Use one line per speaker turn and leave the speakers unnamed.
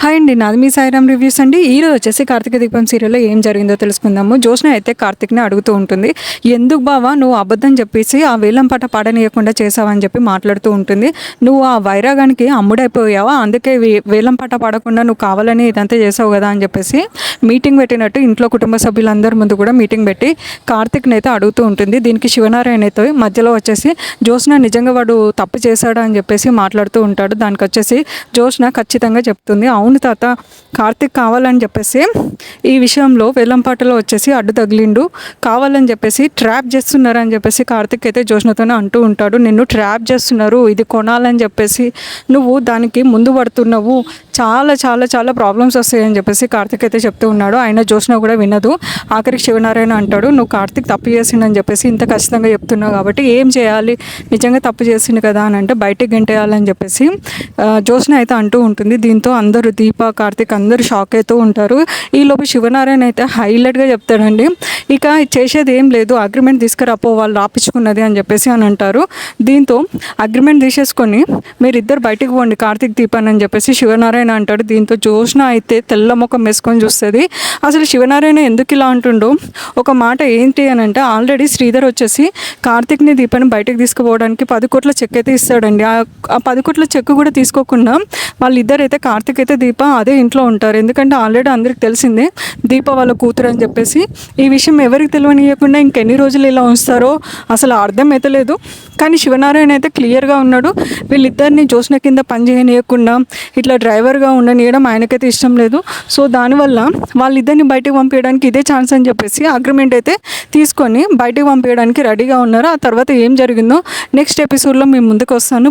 Hi అండి నాది మీ Sairam reviews అండి. ఈరోజు వచ్చేసి కార్తీక దీపం సీరియల్లో ఏం జరిగిందో తెలుసుకుందాము. జోష్న అయితే కార్తీక్ని అడుగుతూ ఉంటుంది. ఎందుకు బావా నువ్వు అబద్ధం చెప్పేసి ఆ వేలం పాట పాడనీయకుండా చేసావని చెప్పి మాట్లాడుతూ ఉంటుంది. నువ్వు ఆ వైరాగానికి అమ్ముడైపోయావా? అందుకే వేలం పాట పాడకుండా నువ్వు కావాలని ఇదంతా చేసావు కదా అని చెప్పేసి మీటింగ్ పెట్టినట్టు ఇంట్లో కుటుంబ సభ్యులందరి ముందు కూడా మీటింగ్ పెట్టి కార్తీక్ని అయితే అడుగుతూ ఉంటుంది. దీనికి శివనారాయణ అయితే మధ్యలో వచ్చేసి జోష్న నిజంగా వాడు తప్పు చేశాడా అని చెప్పేసి మాట్లాడుతూ ఉంటాడు. దానికి వచ్చేసి జోష్న ఖచ్చితంగా చెప్తుంది. అవును అవును తాత కార్తీక్ కావాలని చెప్పేసి ఈ విషయంలో వేలంపాటలో వచ్చేసి అడ్డు తగిలిండు. కావాలని చెప్పేసి ట్రాప్ చేస్తున్నారని చెప్పేసి కార్తీక్ అయితే జోష్నతోనే అంటూ ఉంటాడు. నిన్ను ట్రాప్ చేస్తున్నారు ఇది కొనాలని చెప్పేసి నువ్వు దానికి ముందు పడుతున్నావు. చాలా చాలా చాలా ప్రాబ్లమ్స్ వస్తాయని చెప్పేసి కార్తీక్ అయితే చెప్తూ ఉన్నాడు. ఆయన జోష్న కూడా వినదు. ఆఖరికి శివనారాయణ అంటాడు నువ్వు కార్తీక్ తప్పు చేసిండని చెప్పేసి ఇంత ఖచ్చితంగా చెప్తున్నావు కాబట్టి ఏం చేయాలి? నిజంగా తప్పు చేసిండు కదా అని అంటే బయటికి గంటేయాలని చెప్పేసి జోష్ణ జోష్న అయితే అంటూ ఉంటుంది. దీంతో అందరూ దీప కార్తీక్ అందరూ షాక్ అవుతూ ఉంటారు. ఈలోపు శివనారాయణ అయితే హైలైట్గా చెప్తాడండి. ఇక చేసేది ఏం లేదు అగ్రిమెంట్ తీసుకురాపో వాళ్ళు రాపించుకున్నది అని చెప్పేసి అని అంటారు. దీంతో అగ్రిమెంట్ తీసేసుకొని మీరిద్దరు బయటికి పోండి కార్తీక్ దీపాన్ అని చెప్పేసి శివనారాయణ అంటాడు. దీంతో జోష్న అయితే తెల్ల ముఖం వేసుకొని చూస్తుంది. అసలు శివనారాయణ ఎందుకు ఇలా అంటుండో ఒక మాట ఏంటి అని అంటే ఆల్రెడీ శ్రీధర్ వచ్చేసి కార్తీక్ని దీపాన్ని బయటకు తీసుకుపోవడానికి పది కోట్ల చెక్ అయితే ఇస్తాడండి. ఆ ఆ పది కోట్ల చెక్ కూడా తీసుకోకుండా వాళ్ళిద్దరు అయితే కార్తీక్ అయితే దీప అదే ఇంట్లో ఉంటారు. ఎందుకంటే ఆల్రెడీ అందరికి తెలిసిందే దీప వాళ్ళ కూతురు అని చెప్పేసి ఈ విషయం ఎవరికి తెలియనియకుండా ఇంకెన్ని రోజులు ఇలా ఉంచుతారో అసలు అర్థం అయితే లేదు. కానీ శివనారాయణ అయితే క్లియర్గా ఉన్నాడు. వీళ్ళిద్దరిని జోష్న కింద పని చేయనీయకుండా ఇట్లా డ్రైవర్గా ఉండనీయడం ఆయనకైతే ఇష్టం లేదు. సో దానివల్ల వాళ్ళిద్దరిని బయటకు పంపించడానికి ఇదే ఛాన్స్ అని చెప్పేసి అగ్రిమెంట్ అయితే తీసుకొని బయటకు పంపించడానికి రెడీగా ఉన్నారు. ఆ తర్వాత ఏం జరిగిందో నెక్స్ట్ ఎపిసోడ్లో మేము ముందుకు వస్తాను.